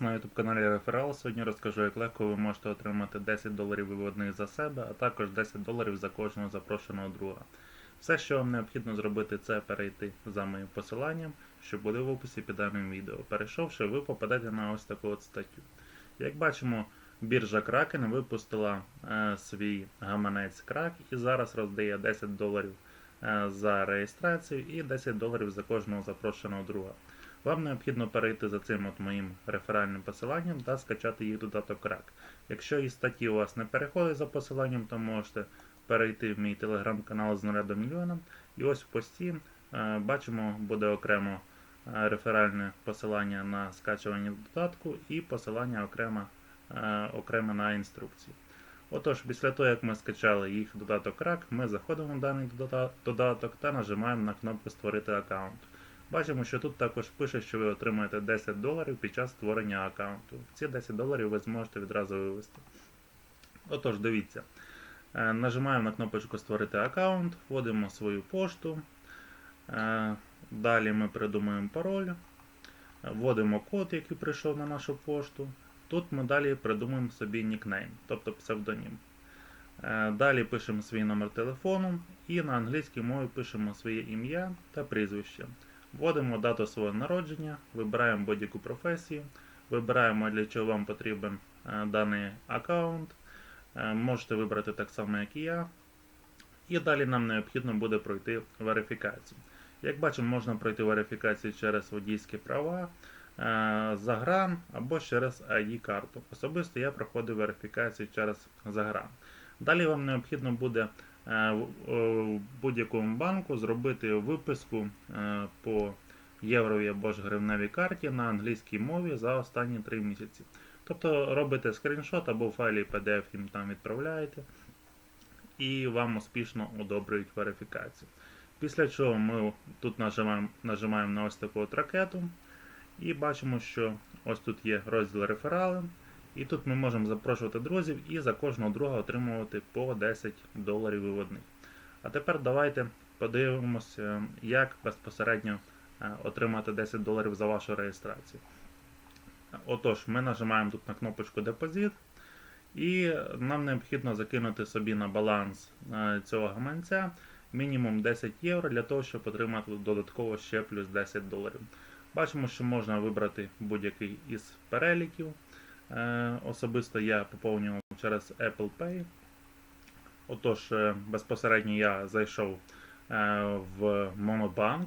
На YouTube каналі Реферал сьогодні розкажу, як легко ви можете отримати 10 доларів виводних за себе, а також 10 доларів за кожного запрошеного друга. Все, що вам необхідно зробити, це перейти за моїм посиланням, що буде в описі під даним відео. Перейшовши, ви попадете на ось таку от статтю. Як бачимо, біржа Kraken випустила е, свій гаманець крак і зараз роздає 10 доларів за реєстрацію і 10 доларів за кожного запрошеного друга. Вам необхідно перейти за цим от моїм реферальним посиланням та скачати їх додаток крак. Якщо із статті у вас не переходить за посиланням, то можете перейти в мій телеграм-канал з 0 до мільйона. І ось в пості е, бачимо, буде окремо е, реферальне посилання на скачування додатку і посилання окремо, е, окремо на інструкції. Отож, після того, як ми скачали їх додаток крак, ми заходимо в даний додаток та нажимаємо на кнопку Створити аккаунт. Бачимо, що тут також пише, що ви отримаєте 10 доларів під час створення аккаунту. Ці 10 доларів ви зможете відразу вивести. Отож, дивіться. Е, Нажимаємо на кнопочку Створити аккаунт, вводимо свою пошту. Е, Далі ми придумуємо пароль, вводимо код, який прийшов на нашу пошту. Тут ми далі придумуємо собі нікнейм, тобто псевдонім. Е, Далі пишемо свій номер телефону і на англійській мові пишемо своє ім'я та прізвище. Вводимо дату свого народження, вибираємо будь-яку професію, вибираємо для чого вам потрібен е, даний аккаунт. Е, Можете вибрати так само, як і я. І далі нам необхідно буде пройти верифікацію. Як бачимо, можна пройти верифікацію через водійські права, Загран або через ID-карту. Особисто я проходив верифікацію через Загран. Далі вам необхідно буде е, в- в будь-якому банку зробити виписку е, по євровій або ж гривневій карті на англійській мові за останні 3 місяці. Тобто робите скріншот або файлі PDF їм там відправляєте, і вам успішно одобрюють верифікацію. Після чого ми тут нажимаємо, нажимаємо на ось таку от ракету і бачимо, що ось тут є розділ реферали. І тут ми можемо запрошувати друзів і за кожного друга отримувати по 10 доларів виводних. А тепер давайте подивимося, як безпосередньо е, отримати 10 доларів за вашу реєстрацію. Отож, ми нажимаємо тут на кнопочку Депозит, і нам необхідно закинути собі на баланс е, цього гаманця мінімум 10 євро для того, щоб отримати додатково ще плюс 10 доларів. Бачимо, що можна вибрати будь-який із переліків. Е, Особисто я поповнював через Apple Pay. Отож, е, безпосередньо я зайшов е, в Monobank,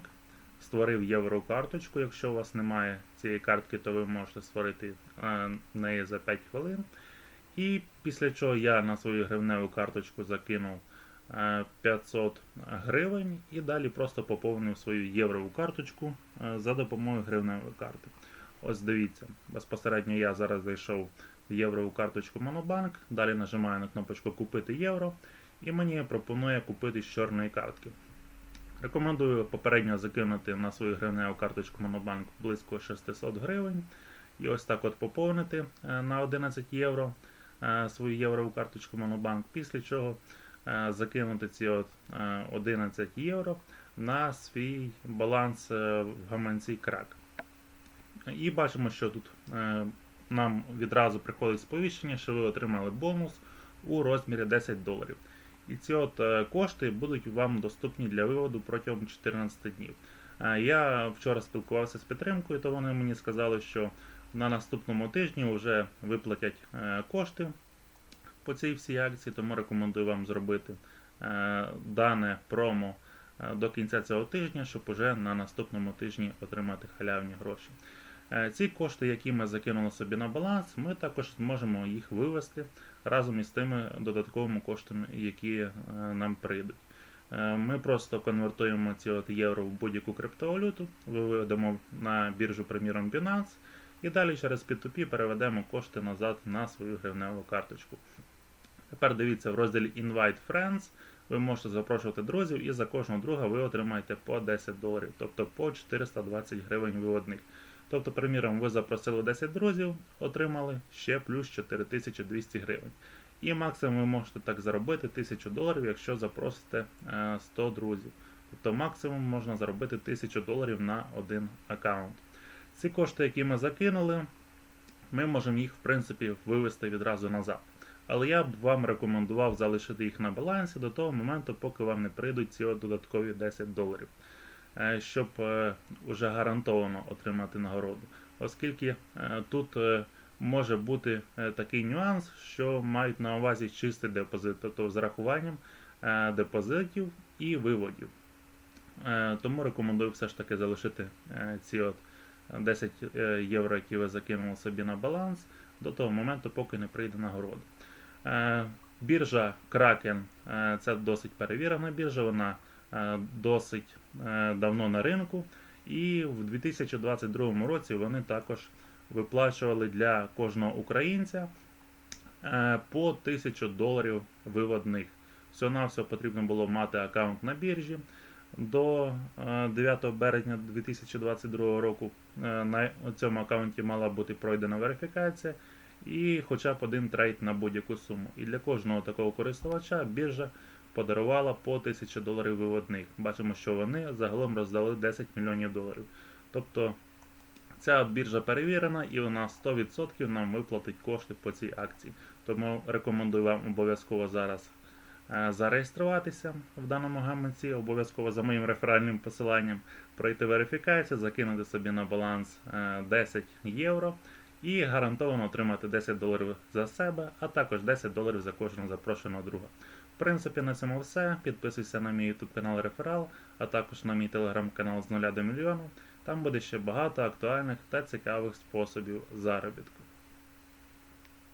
створив єврокарточку. Якщо у вас немає цієї картки, то ви можете створити неї за 5 хвилин. І після чого я на свою гривневу карточку закинув 500 гривень і далі просто поповнив свою єврову карточку е, за допомогою гривневої карти. Ось дивіться, безпосередньо я зараз зайшов в єврову карточку Monobank, далі нажимаю на кнопочку Купити євро і мені пропонує купити з чорної картки. Рекомендую попередньо закинути на свою гривневу карточку Monobank близько 600 гривень. І ось так от поповнити е, на 11 євро е, свою єврову карточку Monobank, після чого е, закинути ці от е, 11 євро на свій баланс е, в гаманці крак. І бачимо, що тут е, нам відразу приходить сповіщення, що ви отримали бонус у розмірі 10 доларів. І ці от е, кошти будуть вам доступні для виводу протягом 14 днів. Е, Я вчора спілкувався з підтримкою, то вони мені сказали, що на наступному тижні вже виплатять е, кошти по цій всій акції, тому рекомендую вам зробити е, дане промо е, до кінця цього тижня, щоб уже на наступному тижні отримати халявні гроші. Е, Ці кошти, які ми закинули собі на баланс, ми також зможемо їх вивести разом із тими додатковими коштами, які нам прийдуть. Ми просто конвертуємо ці от євро в будь-яку криптовалюту, виведемо на біржу, приміром Binance, і далі через P2P переведемо кошти назад на свою гривневу карточку. Тепер дивіться в розділі Invite Friends. Ви можете запрошувати друзів, і за кожного друга ви отримаєте по 10 доларів, тобто по 420 гривень виводних. Тобто, приміром, ви запросили 10 друзів, отримали ще плюс 4200 гривень. І максимум ви можете так заробити 1000 доларів, якщо запросите е, 100 друзів. Тобто максимум можна заробити 1000 доларів на один аккаунт. Ці кошти, які ми закинули, ми можемо їх в принципі вивести відразу назад. Але я б вам рекомендував залишити їх на балансі до того моменту, поки вам не прийдуть ці додаткові 10 доларів, е, щоб е, уже гарантовано отримати нагороду. Оскільки е, тут е, може бути е, такий нюанс, що мають на увазі чистий депозит, тобто з рахуванням е, депозитів і виводів. Е, Тому рекомендую все ж таки залишити е, ці от 10 е, євро, які ви закинули собі на баланс, до того моменту, поки не прийде нагорода. Е, Біржа Kraken е, це досить перевірена біржа, вона е, досить давно на ринку. І в 2022 році вони також виплачували для кожного українця по 1000 доларів виводних. Всього на все потрібно було мати аккаунт на біржі. До е, 9 березня 2022 року на цьому аккаунті мала бути пройдена верифікація і хоча б один трейд на будь-яку суму. І для кожного такого користувача біржа подарувала по 1000 доларів виводних. Бачимо, що вони загалом роздали 10 мільйонів доларів. Тобто ця біржа перевірена і вона 100% нам виплатить кошти по цій акції. Тому рекомендую вам обов'язково зараз е, зареєструватися в даному гаманці, обов'язково за моїм реферальним посиланням пройти верифікацію, закинути собі на баланс е, 10 євро і гарантовано отримати 10 доларів за себе, а також 10 доларів за кожного запрошеного друга. В принципі, на цьому все. Підписуйся на мій YouTube канал Реферал, а також на мій телеграм-канал з 0 до мільйону. Там буде ще багато актуальних та цікавих способів заробітку.